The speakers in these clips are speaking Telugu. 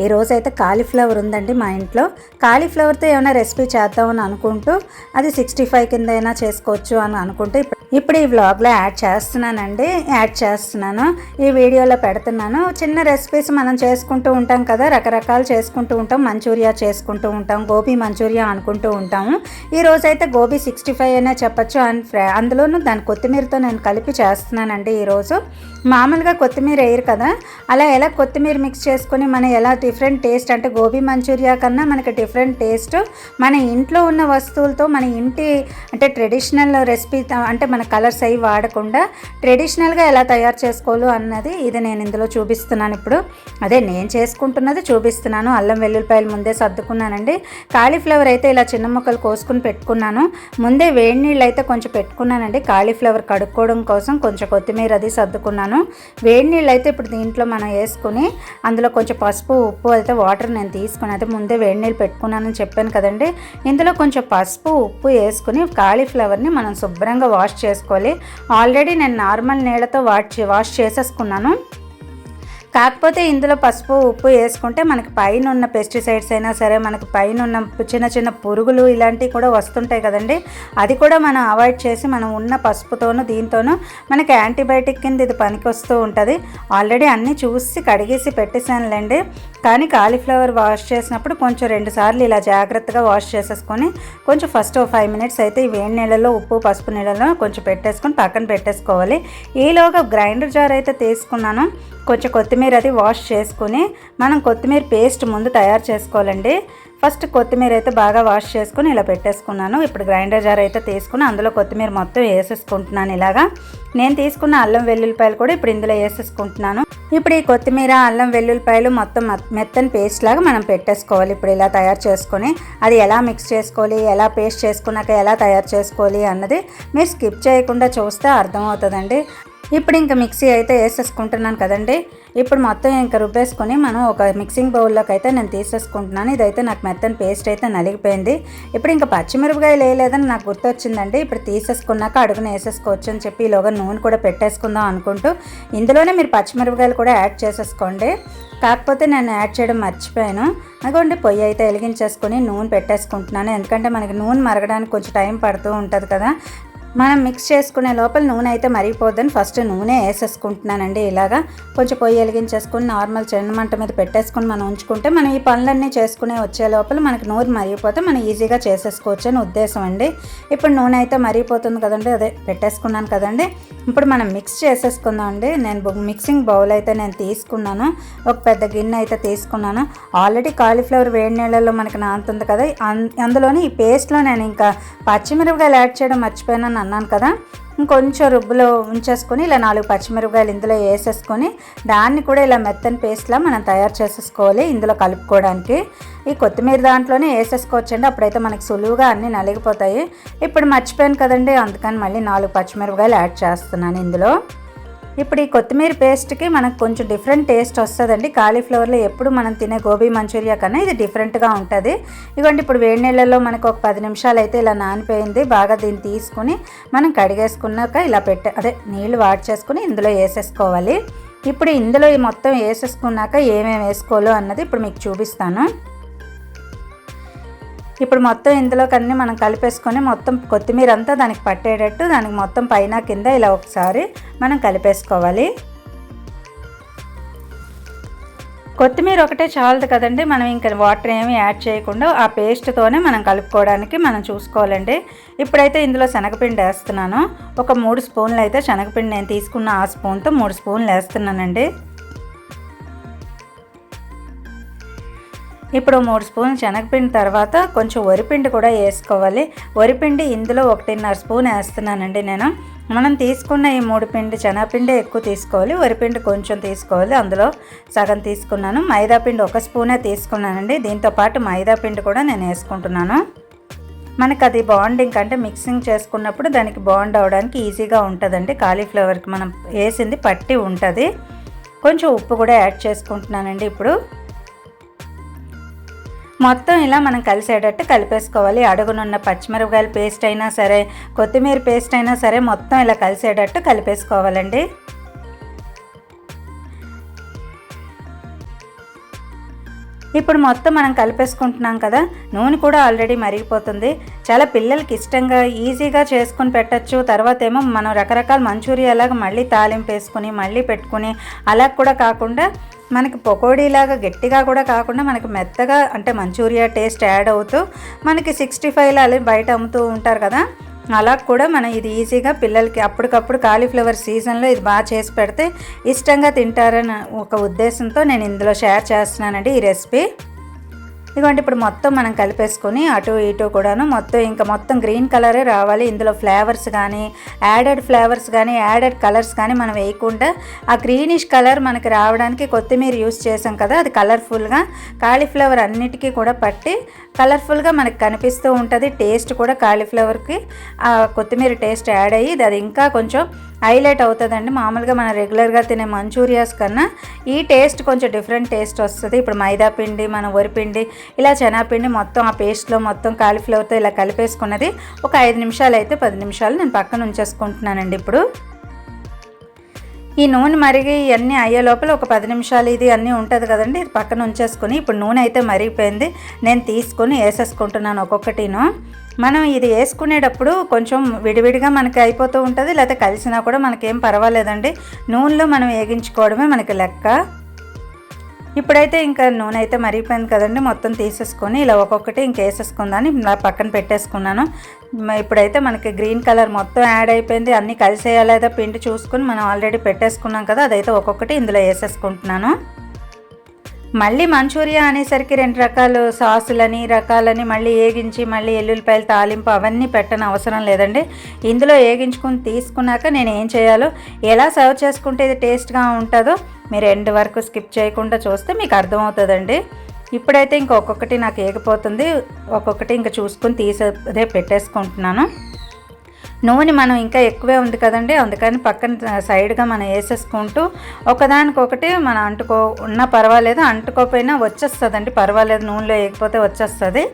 ఈ రోజు అయితే కాలీఫ్లవర్ ఉందండి మా ఇంట్లో. కాలీఫ్లవర్తో ఏమైనా రెసిపీ చేద్దామని అనుకుంటూ అది సిక్స్టీ ఫైవ్ కింద అయినా చేసుకోవచ్చు అని అనుకుంటూ ఇప్పుడు ఈ వ్లాగ్లో యాడ్ చేస్తున్నానండి. యాడ్ చేస్తున్నాను. ఈ వీడియోలో పెడుతున్నాను. చిన్న రెసిపీస్ మనం చేసుకుంటూ ఉంటాం కదా రకరకాలు చేసుకుంటూ ఉంటాం మంచూరియా చేసుకుంటూ ఉంటాం గోబీ మంచూరియా అనుకుంటూ ఉంటాము. ఈ అయితే గోబీ సిక్స్టీ ఫైవ్ అయినా చెప్పచ్చు. అండ్ ఫ్రై- అందులోనూ దాని కొత్తిమీరతో నేను కలిపి చేస్తున్నానండి ఈరోజు. మామూలుగా కొత్తిమీర వేయరు కదా అలా ఎలా కొత్తిమీర మిక్స్ చేసుకొని మనం ఎలా డిఫరెంట్ టేస్ట్ అంటే గోబీ మంచూరియా కన్నా మనకి డిఫరెంట్ టేస్ట్ మన ఇంట్లో ఉన్న వస్తువులతో మన ఇంటి అంటే ట్రెడిషనల్ రెసిపీ అంటే మన కలర్స్ అవి వాడకుండా ట్రెడిషనల్గా ఎలా తయారు చేసుకోవాలో అన్నది ఇది నేను ఇందులో చూపిస్తున్నాను ఇప్పుడు. అదే నేను చేసుకుంటున్నది చూపిస్తున్నాను. అల్లం వెల్లుల్లిపాయలు ముందే సర్దుకున్నానండి. కాలీఫ్లవర్ అయితే ఇలా చిన్న ముక్కలు కోసుకుని పెట్టుకున్నాను. ముందే వేడి నీళ్ళు అయితే కొంచెం పెట్టుకున్నానండి. కాలీఫ్లవర్ కడుక్కోవడం కోసం కొంచెం కొత్తిమీర అది సర్దుకున్నాను. వేడి నీళ్ళు అయితే ఇప్పుడు దీంట్లో మనం వేసుకుని అందులో కొంచెం పసుపు ఉప్పు అయితే వాటర్ నేను తీసుకుని అయితే ముందే వేడి నీళ్ళు పెట్టుకున్నానని చెప్పాను కదండి. ఇందులో కొంచెం పసుపు ఉప్పు వేసుకుని కాలీఫ్లవర్ని మనం శుభ్రంగా వాష్ చేసుకోవాలి. ఆల్రెడీ నేను నార్మల్ నీళ్ళతో వాష్ వాష్ చేసేసుకున్నాను. కాకపోతే ఇందులో పసుపు ఉప్పు వేసుకుంటే మనకి పైన ఉన్న పెస్టిసైడ్స్ అయినా సరే మనకి పైన ఉన్న చిన్న చిన్న పురుగులు ఇలాంటివి కూడా వస్తుంటాయి కదండి. అది కూడా మనం అవాయిడ్ చేసి మనం ఉన్న పసుపుతోనూ దీంతోనూ మనకి యాంటీబయాటిక్ కింద ఇది పనికి వస్తూ ఉంటుంది. ఆల్రెడీ అన్నీ చూసి కడిగేసి పెట్టేశానులేండి. కానీ కాలీఫ్లవర్ వాష్ చేసినప్పుడు కొంచెం రెండు సార్లు ఇలా జాగ్రత్తగా వాష్ చేసేసుకొని కొంచెం ఫస్ట్ ఓ ఫైవ్ మినిట్స్ అయితే ఈ వేడి నీళ్ళలో ఉప్పు పసుపు నీళ్ళలో కొంచెం పెట్టేసుకొని పక్కన పెట్టేసుకోవాలి. ఈలోగా గ్రైండర్ జార్ అయితే తీసుకున్నాను. కొంచెం కొత్తిమీర అది వాష్ చేసుకుని మనం కొత్తిమీర పేస్ట్ ముందు తయారు చేసుకోవాలండి. ఫస్ట్ కొత్తిమీర అయితే బాగా వాష్ చేసుకుని ఇలా పెట్టేసుకున్నాను. ఇప్పుడు గ్రైండర్ జార్ అయితే తీసుకుని అందులో కొత్తిమీర మొత్తం వేసేసుకుంటున్నాను ఇలాగా. నేను తీసుకున్న అల్లం వెల్లుల్లిపాయలు కూడా ఇప్పుడు ఇందులో వేసేసుకుంటున్నాను. ఇప్పుడు ఈ కొత్తిమీర అల్లం వెల్లుల్లిపాయలు మొత్తం మెత్తని పేస్ట్ లాగా మనం పెట్టేసుకోవాలి. ఇప్పుడు ఇలా తయారు చేసుకొని అది ఎలా మిక్స్ చేసుకోవాలి ఎలా పేస్ట్ చేసుకున్నాక ఎలా తయారు చేసుకోవాలి అన్నది మీరు స్కిప్ చేయకుండా చూస్తే అర్థమవుతుందండి. ఇప్పుడు ఇంకా మిక్సీ అయితే వేసేసుకుంటున్నాను కదండి. ఇప్పుడు మొత్తం ఇంకా రుబ్బేసుకొని మనం ఒక మిక్సింగ్ బౌల్లోకి అయితే నేను తీసేసుకుంటున్నాను. ఇదైతే నాకు మెత్తని పేస్ట్ అయితే నలిగిపోయింది. ఇప్పుడు ఇంకా పచ్చిమిరపకాయలు వేయలేదని నాకు గుర్తొచ్చిందండి. ఇప్పుడు తీసేసుకున్నాక అడుగున వేసేసుకోవచ్చు అని చెప్పి ఈలోగా నూనె కూడా పెట్టేసుకుందాం అనుకుంటూ ఇందులోనే మీరు పచ్చిమిరపకాయలు కూడా యాడ్ చేసేసుకోండి. కాకపోతే నేను యాడ్ చేయడం మర్చిపోయాను. అదిగోండి పొయ్యి అయితే వెలిగించేసుకొని నూనె పెట్టేసుకుంటున్నాను. ఎందుకంటే మనకి నూనె మరగడానికి కొంచెం టైం పడుతూ ఉంటుంది కదా. మనం మిక్స్ చేసుకునే లోపల నూనె అయితే మరిగిపోద్దని ఫస్ట్ నూనె వేసేసుకుంటున్నానండి ఇలాగా. కొంచెం పొయ్యి వెలిగించేసుకుని నార్మల్ చిన్న మంట మీద పెట్టేసుకుని మనం ఉంచుకుంటే మనం ఈ పనులన్నీ చేసుకునే వచ్చే లోపల మనకి నూనె మరిగిపోతే మనం ఈజీగా చేసేసుకోవచ్చు అని ఉద్దేశం అండి. ఇప్పుడు నూనె అయితే మరిగిపోతుంది కదండి అదే పెట్టేసుకున్నాను కదండి. ఇప్పుడు మనం మిక్స్ చేసేసుకుందాం అండి. నేను మిక్సింగ్ బౌల్ అయితే నేను తీసుకున్నాను. ఒక పెద్ద గిన్నె అయితే తీసుకున్నాను. ఆల్రెడీ కాలీఫ్లవర్ వేడి నీళ్ళలో మనకి నాంతుంది కదా అన్- అందులోని ఈ పేస్ట్లో నేను ఇంకా పచ్చిమిరపకాయలు యాడ్ చేయడం మర్చిపోయినా. అన్నాను కదా. ఇంకొంచెం రుబ్బులో ఉంచేసుకొని ఇలా నాలుగు పచ్చిమిరపకాయలు ఇందులో వేసేసుకొని దాన్ని కూడా ఇలా మెత్తని పేస్ట్లా మనం తయారు చేసేసుకోవాలి ఇందులో కలుపుకోవడానికి. ఈ కొత్తిమీర దాంట్లోనే వేసేసుకోవచ్చండి. అప్పుడైతే మనకి సులువుగా అన్నీ నలిగిపోతాయి. ఇప్పుడు మర్చిపోయాను కదండి అందుకని మళ్ళీ నాలుగు పచ్చిమిరపకాయలు యాడ్ చేస్తున్నాను ఇందులో. ఇప్పుడు ఈ కొత్తిమీర పేస్ట్కి మనకు కొంచెం డిఫరెంట్ టేస్ట్ వస్తుందండి. కాలీఫ్లవర్లో ఎప్పుడు మనం తినే గోబీ మంచూరియా కన్నా ఇది డిఫరెంట్గా ఉంటుంది. ఇదిగోండి ఇప్పుడు వేడి నీళ్ళలో మనకు ఒక పది నిమిషాలు అయితే ఇలా నానిపోయింది. బాగా దీన్ని తీసుకుని మనం కడిగేసుకున్నాక ఇలా పెట్టే అదే నీళ్ళు వాడి చేసుకుని ఇందులో వేసేసుకోవాలి ఇప్పుడు ఇందులో ఈ మొత్తం వేసేసుకున్నాక ఏమేమి వేసుకోవాలో అన్నది ఇప్పుడు మీకు చూపిస్తాను. ఇప్పుడు మొత్తం ఇందులోకి అన్నీ మనం కలిపేసుకొని మొత్తం కొత్తిమీర అంతా దానికి పట్టేటట్టు దానికి మొత్తం పైన కింద ఇలా ఒకసారి మనం కలిపేసుకోవాలి. కొత్తిమీర ఒకటే చాలదు కదండి మనం ఇంకా వాటర్ ఏమి యాడ్ చేయకుండా ఆ పేస్ట్తోనే మనం కలుపుకోవడానికి మనం చూసుకోవాలండి. ఇప్పుడైతే ఇందులో శనగపిండి వేస్తున్నాను. ఒక మూడు స్పూన్లు అయితే శనగపిండి నేను తీసుకున్న ఆ స్పూన్తో మూడు స్పూన్లు వేస్తున్నానండి. ఇప్పుడు మూడు స్పూన్ శనగపిండి తర్వాత కొంచెం వరిపిండి కూడా వేసుకోవాలి. వరిపిండి ఇందులో ఒకటిన్నర స్పూన్ వేస్తున్నానండి నేను. మనం తీసుకున్న ఈ మూడు పిండి శనగపిండి ఎక్కువ తీసుకోవాలి. వరిపిండి కొంచెం తీసుకోవాలి. అందులో సగం తీసుకున్నాను. మైదా పిండి ఒక స్పూనే తీసుకున్నానండి. దీంతో పాటు మైదా పిండి కూడా నేను వేసుకుంటున్నాను. మనకి అది బాండింగ్ అంటే మిక్సింగ్ చేసుకున్నప్పుడు దానికి బాండ్ అవడానికి ఈజీగా ఉంటుందండి. కాలీఫ్లవర్కి మనం వేసింది పట్టి ఉంటుంది. కొంచెం ఉప్పు కూడా యాడ్ చేసుకుంటున్నానండి ఇప్పుడు. మొత్తం ఇలా మనం కలిసేటట్టు కలిపేసుకోవాలి. అడుగునున్న పచ్చిమిరపకాయల పేస్ట్ అయినా సరే కొత్తిమీర పేస్ట్ అయినా సరే మొత్తం ఇలా కలిసేటట్టు కలిపేసుకోవాలండి. ఇప్పుడు మొత్తం మనం కలిపేసుకుంటున్నాం కదా నూనె కూడా ఆల్రెడీ మరిగిపోతుంది. చాలా పిల్లలకి ఇష్టంగా ఈజీగా చేసుకుని పెట్టచ్చు. తర్వాత ఏమో మనం రకరకాల మంచూరియా అలాగ మళ్ళీ తాలింపు వేసుకుని మళ్ళీ పెట్టుకుని అలా కూడా కాకుండా మనకి పకోడీలాగా గట్టిగా కూడా కాకుండా మనకి మెత్తగా అంటే మంచూరియా టేస్ట్ యాడ్ అవుతూ మనకి సిక్స్టీ ఫైవ్లో అలా బయట అమ్ముతూ ఉంటారు కదా అలా కూడా మనం ఇది ఈజీగా పిల్లలకి అప్పటికప్పుడు కాలీఫ్లవర్ సీజన్లో ఇది బాగా చేసి పెడితే ఇష్టంగా తింటారని ఒక ఉద్దేశంతో నేను ఇందులో షేర్ చేస్తున్నానండి ఈ రెసిపీ. ఇదిగోండి ఇప్పుడు మొత్తం మనం కలిపేసుకొని అటు ఇటు కూడాను మొత్తం ఇంకా మొత్తం గ్రీన్ కలరే రావాలి. ఇందులో ఫ్లేవర్స్ కానీ యాడెడ్ ఫ్లేవర్స్ కానీ యాడెడ్ కలర్స్ కానీ మనం వేయకుండా ఆ గ్రీనిష్ కలర్ మనకి రావడానికి కొత్తిమీర యూస్ చేసాం కదా అది కలర్ఫుల్గా కాలీఫ్లవర్ అన్నిటికీ కూడా పట్టి కలర్ఫుల్గా మనకు కనిపిస్తూ ఉంటుంది. టేస్ట్ కూడా కాలీఫ్లవర్కి ఆ కొత్తిమీర టేస్ట్ యాడ్ అయ్యి అది ఇంకా కొంచెం హైలైట్ అవుతుందండి. మామూలుగా మనం రెగ్యులర్గా తినే మంచూరియాస్ కన్నా ఈ టేస్ట్ కొంచెం డిఫరెంట్ టేస్ట్ వస్తుంది. ఇప్పుడు మైదా పిండి మన వరిపిండి ఇలా శనగపిండి మొత్తం ఆ పేస్ట్లో మొత్తం కాలీఫ్లవర్తో ఇలా కలిపేసుకున్నది ఒక ఐదు నిమిషాలు అయితే పది నిమిషాలు నేను పక్కన ఉంచేసుకుంటున్నానండి ఇప్పుడు. ఈ నూనె మరిగి ఇవన్నీ అయ్యే లోపల ఒక పది నిమిషాలు ఇది అన్నీ ఉంటుంది కదండి. ఇది పక్కన ఉంచేసుకుని ఇప్పుడు నూనె అయితే మరిగిపోయింది. నేను తీసుకొని వేసేసుకుంటున్నాను ఒక్కొక్కటిను. మనం ఇది వేసుకునేటప్పుడు కొంచెం విడివిడిగా మనకి అయిపోతూ ఉంటుంది లేకపోతే కలిసినా కూడా మనకేం పర్వాలేదండి. నూనెలో మనం వేగించుకోవడమే మనకి లెక్క. ఇప్పుడైతే ఇంకా నూనె అయితే మరిగిపోయింది కదండి మొత్తం తీసేసుకొని ఇలా ఒక్కొక్కటి ఇంకా వేసేసుకుందాం ఇలా పక్కన పెట్టేసుకున్నాను. ఇప్పుడైతే మనకి గ్రీన్ కలర్ మొత్తం యాడ్ అయిపోయింది అన్నీ కలిసేయాలేదా పిండి చూసుకుని మనం ఆల్రెడీ పెట్టేసుకున్నాం కదా అదైతే ఒక్కొక్కటి ఇందులో వేసేసుకుంటున్నాను. మళ్ళీ మంచూరియా అనేసరికి రెండు రకాలు సాసులని రకాలని మళ్ళీ ఏగించి మళ్ళీ ఎల్లుల్లిపాయలు తాలింపు అవన్నీ పెట్టని అవసరం లేదండి. ఇందులో ఏగించుకుని తీసుకున్నాక నేను ఏం చేయాలో ఎలా సర్వ్ చేసుకుంటే ఇది టేస్ట్గా ఉంటుందో మీరు ఎండ్ వరకు స్కిప్ చేయకుండా చూస్తే మీకు అర్థమవుతుందండి. ఇప్పుడైతే ఇంకొకటి నాకు ఏగిపోతుంది ఒక్కొక్కటి ఇంకా చూసుకుని తీసేదే పెట్టేసుకుంటున్నాను. నూనె మనం ఇంకా ఎక్కువే ఉంది కదండి. అందుకని పక్కన సైడ్గా మనం వేసేసుకుంటూ ఒకదానికొకటి మనం అంటుకో ఉన్నా పర్వాలేదు అంటుకోపోయినా వచ్చేస్తుందండి. పర్వాలేదు నూనెలో వేయకపోతే వచ్చేస్తుంది.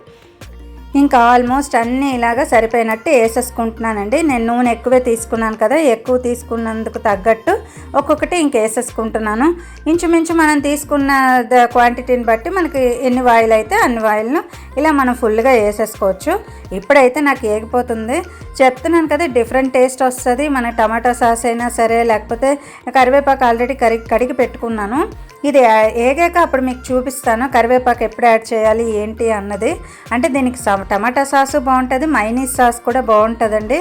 ఇంకా ఆల్మోస్ట్ అన్నీ ఇలాగా సరిపోయినట్టు వేసేసుకుంటున్నానండి. నేను నూనె ఎక్కువే తీసుకున్నాను కదా ఎక్కువ తీసుకున్నందుకు తగ్గట్టు ఒక్కొక్కటి ఇంక వేసేసుకుంటున్నాను. ఇంచుమించు మనం తీసుకున్న క్వాంటిటీని బట్టి మనకి ఎన్ని వాయిల్ అయితే అన్ని వాయిల్ను ఇలా మనం ఫుల్గా వేసేసుకోవచ్చు. ఇప్పుడైతే నాకు ఏగిపోతుంది. చెప్తున్నాను కదా డిఫరెంట్ టేస్ట్ వస్తుంది. మన టమాటా సాస్ అయినా సరే లేకపోతే కరివేపాకు ఆల్రెడీ కడిగి కడిగి పెట్టుకున్నాను. ఇది ఏగాక అప్పుడు మీకు చూపిస్తాను. కరివేపాకు ఎప్పుడు యాడ్ చేయాలి ఏంటి అన్నది. అంటే దీనికి టమాటా సాసు బాగుంటుంది మైనీస్ సాస్ కూడా బాగుంటుందండి.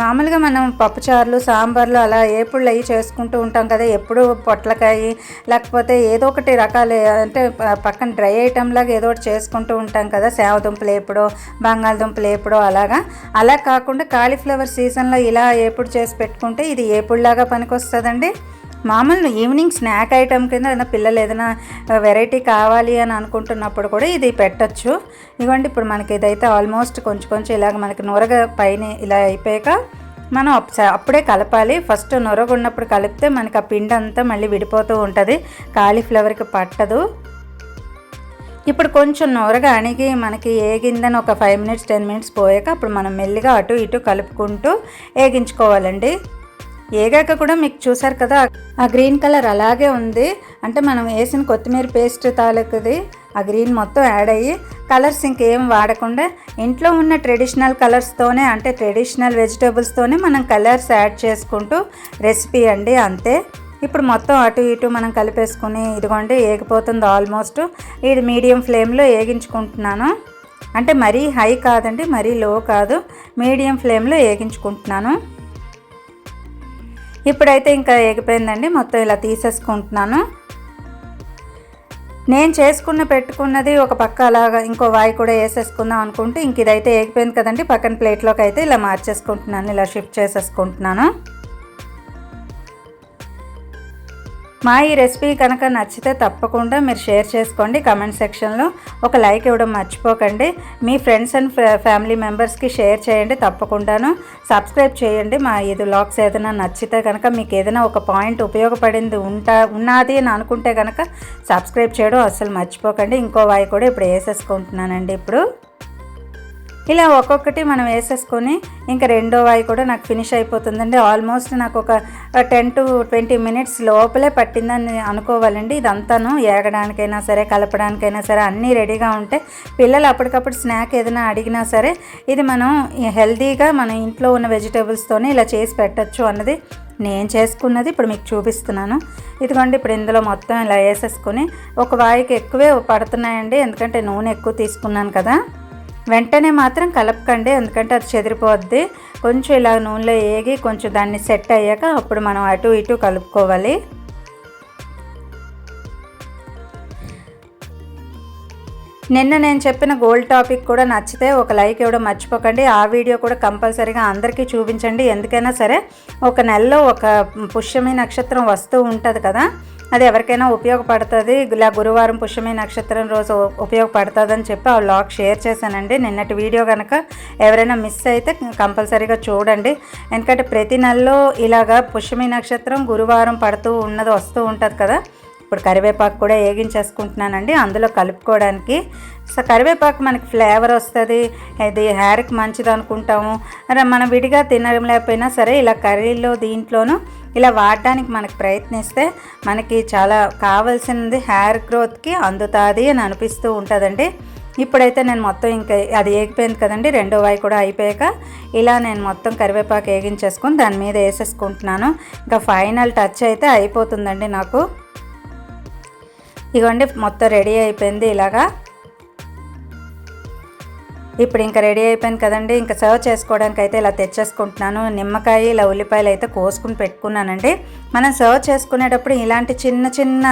మామూలుగా మనం పప్పుచారులు సాంబార్లు అలా ఏపుళ్ళు అవి చేసుకుంటూ ఉంటాం కదా ఎప్పుడు పొట్లకాయ లేకపోతే ఏదో ఒకటి రకాలు అంటే పక్కన డ్రై ఐటెం లాగా ఏదో ఒకటి చేసుకుంటూ ఉంటాం కదా సేవదుంపలు ఎప్పుడో బంగాళదుంపలు ఎప్పుడో అలాగా. అలా కాకుండా కాలీఫ్లవర్ సీజన్లో ఇలా ఏపుడు చేసి పెట్టుకుంటే ఇది ఏపుడులాగా పనికొస్తుందండి. మామూలు ఈవినింగ్ స్నాక్ ఐటమ్ కింద ఏదైనా పిల్లలు ఏదైనా వెరైటీ కావాలి అని అనుకుంటున్నప్పుడు కూడా ఇది పెట్టచ్చు. ఇవ్వండి ఇప్పుడు మనకి ఇదైతే ఆల్మోస్ట్ కొంచెం కొంచెం ఇలాగ మనకి నొరగ పైన ఇలా అయిపోయాక మనం అప్పుడే కలపాలి. ఫస్ట్ నొరగున్నప్పుడు కలిపితే మనకి ఆ పిండి అంతా మళ్ళీ విడిపోతూ ఉంటుంది. కాలీఫ్లవర్కి పట్టదు. ఇప్పుడు కొంచెం నొరగా అణిగి మనకి ఏగిందని ఒక ఫైవ్ మినిట్స్ టెన్ మినిట్స్ పోయాక అప్పుడు మనం మెల్లిగా అటు ఇటు కలుపుకుంటూ ఏగించుకోవాలండి. ఏగాక కూడా మీకు చూసారు కదా ఆ గ్రీన్ కలర్ అలాగే ఉంది. అంటే మనం వేసిన కొత్తిమీర పేస్ట్ తాలూకుది ఆ గ్రీన్ మొత్తం యాడ్ అయ్యి కలర్స్ ఇంకేం వాడకుండా ఇంట్లో ఉన్న ట్రెడిషనల్ కలర్స్తోనే అంటే ట్రెడిషనల్ వెజిటేబుల్స్తోనే మనం కలర్స్ యాడ్ చేసుకుంటూ రెసిపీ అండి అంతే. ఇప్పుడు మొత్తం అటు ఇటు మనం కలిపేసుకుని ఇదిగోండి ఏగిపోతుంది ఆల్మోస్ట్. ఇది మీడియం ఫ్లేమ్లో ఏగించుకుంటున్నాను. అంటే మరీ హై కాదండి మరీ లో కాదు మీడియం ఫ్లేమ్లో ఏగించుకుంటున్నాను. ఇప్పుడైతే ఇంకా ఎగిపోయిందండి మొత్తం ఇలా తీసేసుకుంటున్నాను. నేను చేసుకున్న పెట్టుకున్నది ఒక పక్క అలాగా ఇంకో వాయి కూడా వేసేసుకుందాం అనుకుంటే ఇంక ఇదైతే ఏగిపోయింది కదండి. పక్కన ప్లేట్లోకి అయితే ఇలా మార్చేసుకుంటున్నాను. ఇలా షిఫ్ట్ చేసేసుకుంటున్నాను. మా ఈ రెసిపీ కనుక నచ్చితే తప్పకుండా మీరు షేర్ చేసుకోండి. కమెంట్ సెక్షన్లో ఒక లైక్ ఇవ్వడం మర్చిపోకండి. మీ ఫ్రెండ్స్ అండ్ ఫ్యామిలీ మెంబర్స్కి షేర్ చేయండి తప్పకుండాను. సబ్స్క్రైబ్ చేయండి. మా ఇది లాగ్స్ ఏదైనా నచ్చితే కనుక మీకు ఏదైనా ఒక పాయింట్ ఉపయోగపడింది ఉంటా ఉన్నది అని అనుకుంటే కనుక సబ్స్క్రైబ్ చేయడం అస్సలు మర్చిపోకండి. ఇంకో వాయి కూడా ఇప్పుడు వేసేసుకుంటున్నానండి ఇప్పుడు. ఇలా ఒక్కొక్కటి మనం వేసేసుకొని ఇంకా రెండో వాయి కూడా నాకు ఫినిష్ అయిపోతుందండి. ఆల్మోస్ట్ నాకు ఒక టెన్ టు ట్వంటీ మినిట్స్ లోపలే పట్టిందని అనుకోవాలండి. ఇదంతాను ఏగడానికైనా సరే కలపడానికైనా సరే అన్నీ రెడీగా ఉంటే పిల్లలు అప్పటికప్పుడు స్నాక్ ఏదైనా అడిగినా సరే ఇది మనం హెల్తీగా మన ఇంట్లో ఉన్న వెజిటేబుల్స్తోనే ఇలా చేసి పెట్టచ్చు అన్నది నేను చేసుకున్నది ఇప్పుడు మీకు చూపిస్తున్నాను. ఇదిగోండి ఇప్పుడు ఇందులో మొత్తం ఇలా వేసేసుకొని ఒక వాయికి ఎక్కువే పడుతున్నాయండి. ఎందుకంటే నూనె ఎక్కువ తీసుకున్నాను కదా. వెంటనే మాత్రం కలపకండి. ఎందుకంటే అది చెదిరిపోద్ది. కొంచెం ఇలా నూనెలో వేగి కొంచెం దాన్ని సెట్ అయ్యాక అప్పుడు మనం అటు ఇటు కలుపుకోవాలి. నిన్న నేను చెప్పిన గోల్డ్ టాపిక్ కూడా నచ్చితే ఒక లైక్ ఇవ్వడం మర్చిపోకండి. ఆ వీడియో కూడా కంపల్సరీగా అందరికీ చూపించండి. ఎందుకైనా సరే ఒక నెలలో ఒక పుష్యమి నక్షత్రం వస్తూ ఉంటుంది కదా అది ఎవరికైనా ఉపయోగపడుతుంది. ఇలా గురువారం పుష్యమి నక్షత్రం రోజు ఉపయోగపడుతుంది అని చెప్పి ఆ లాగ్ షేర్ చేశానండి. నిన్నటి వీడియో కనుక ఎవరైనా మిస్ అయితే కంపల్సరీగా చూడండి. ఎందుకంటే ప్రతి నెలలో ఇలాగా పుష్యమి నక్షత్రం గురువారం పడుతూ ఉన్నది వస్తూ ఉంటుంది కదా ఇప్పుడు కరివేపాకు కూడా వేగించేసుకుంటున్నానండి. అందులో కలుపుకోవడానికి. సో కరివేపాకు మనకి ఫ్లేవర్ వస్తుంది. ఇది హెయిర్కి మంచిది అనుకుంటాము. మనం విడిగా తినలేకపోయినా సరే ఇలా కర్రీలో దీంట్లోనూ ఇలా వాడడానికి మనకు ప్రయత్నిస్తే మనకి చాలా కావాల్సింది హెయిర్ గ్రోత్కి అందుతుంది అని అనిపిస్తూ ఉంటుందండి. ఇప్పుడైతే నేను మొత్తం ఇంకా అది ఏగిపోయింది కదండి. రెండో వాయి కూడా అయిపోయాక ఇలా నేను మొత్తం కరివేపాకు వేగించేసుకొని దాని మీద వేసేసుకుంటున్నాను. ఇంకా ఫైనల్ టచ్ అయితే అయిపోతుందండి నాకు. ఇదిగోండి మొత్తం రెడీ అయిపోయింది ఇలాగా. ఇప్పుడు ఇంకా రెడీ అయిపోయింది కదండి ఇంకా సర్వ్ చేసుకోవడానికి అయితే ఇలా తెచ్చేసుకుంటున్నాను. నిమ్మకాయ ఇలా ఉల్లిపాయలు అయితే కోసుకుని పెట్టుకున్నానండి. మనం సర్వ్ చేసుకునేటప్పుడు ఇలాంటి చిన్న చిన్న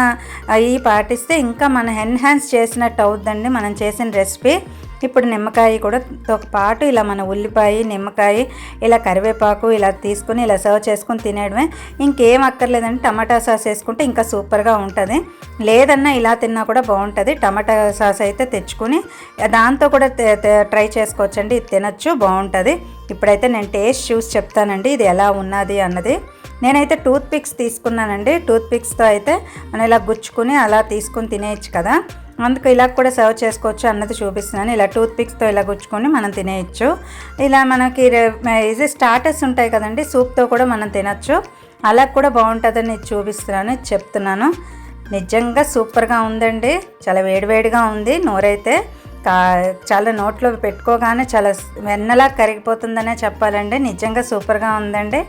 అవి పాటిస్తే ఇంకా మనం ఎన్హాన్స్ చేసినట్టు అవుద్దండి మనం చేసిన రెసిపీ. ఇప్పుడు నిమ్మకాయ కూడా తో పాటు ఇలా మన ఉల్లిపాయ నిమ్మకాయ ఇలా కరివేపాకు ఇలా తీసుకుని ఇలా సర్వ్ చేసుకుని తినేయడమే. ఇంకేం అక్కర్లేదండి. టమాటా సాస్ వేసుకుంటే ఇంకా సూపర్గా ఉంటుంది. లేదన్నా ఇలా తిన్నా కూడా బాగుంటుంది. టమాటా సాస్ అయితే తెచ్చుకుని దాంతో కూడా ట్రై చేసుకోవచ్చండి. ఇది తినచ్చు బాగుంటుంది. ఇప్పుడైతే నేను టేస్ట్ చూసి చెప్తానండి. ఇది ఎలా ఉన్నది అన్నది. నేనైతే టూత్ పిక్స్ తీసుకున్నానండి. టూత్ పిక్స్తో అయితే మనం ఇలా గుచ్చుకుని అలా తీసుకుని తినేయచ్చు కదా. అందుకు ఇలా కూడా సర్వ్ చేసుకోవచ్చు అన్నది చూపిస్తున్నాను. ఇలా టూత్ పిక్స్తో ఇలా గుచ్చుకొని మనం తినేయచ్చు. ఇలా మనకి ఇది స్టార్టర్స్ ఉంటాయి కదండి సూప్తో కూడా మనం తినచ్చు. అలా కూడా బాగుంటుందని చూపిస్తున్నాను చెప్తున్నాను. నిజంగా సూపర్గా ఉందండి. చాలా వేడివేడిగా ఉంది నోరైతే. చాలా నోట్లో పెట్టుకోగానే చాలా వెన్నలా కరిగిపోతుందనే చెప్పాలండి. నిజంగా సూపర్గా ఉందండి.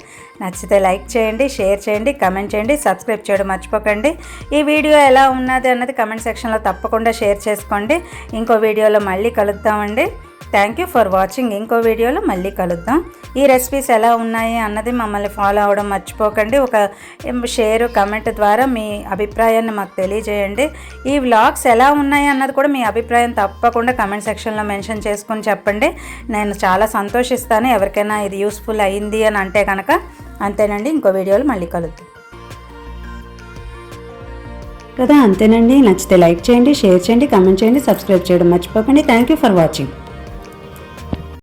నచ్చితే లైక్ చేయండి షేర్ చేయండి కమెంట్ చేయండి సబ్స్క్రైబ్ చేయడం మర్చిపోకండి. ఈ వీడియో ఎలా ఉన్నది అన్నది కమెంట్ సెక్షన్లో తప్పకుండా షేర్ చేసుకోండి. ఇంకో వీడియోలో మళ్ళీ కలుద్దామండి. థ్యాంక్ యూ ఫర్ వాచింగ్ ఇంకో వీడియోలో మళ్ళీ కలుద్దాం. ఈ రెసిపీస్ ఎలా ఉన్నాయి అన్నది మమ్మల్ని ఫాలో అవ్వడం మర్చిపోకండి. ఒక షేర్ కమెంట్ ద్వారా మీ అభిప్రాయాన్ని మాకు తెలియజేయండి. ఈ వ్లాగ్స్ ఎలా ఉన్నాయి అన్నది కూడా మీ అభిప్రాయం తప్పకుండా కమెంట్ సెక్షన్లో మెన్షన్ చేసుకొని చెప్పండి. నేను చాలా సంతోషిస్తాను. ఎవరికైనా ఇది యూస్ఫుల్ అయింది అని అంటే కనుక అంతేనండి. ఇంకో వీడియోలో మళ్ళీ కలుద్దాం. కదా అంతేనండి. నచ్చితే లైక్ చేయండి షేర్ చేయండి కామెంట్ చేయండి సబ్స్క్రైబ్ చేయడం మర్చిపోకండి. Thank you for watching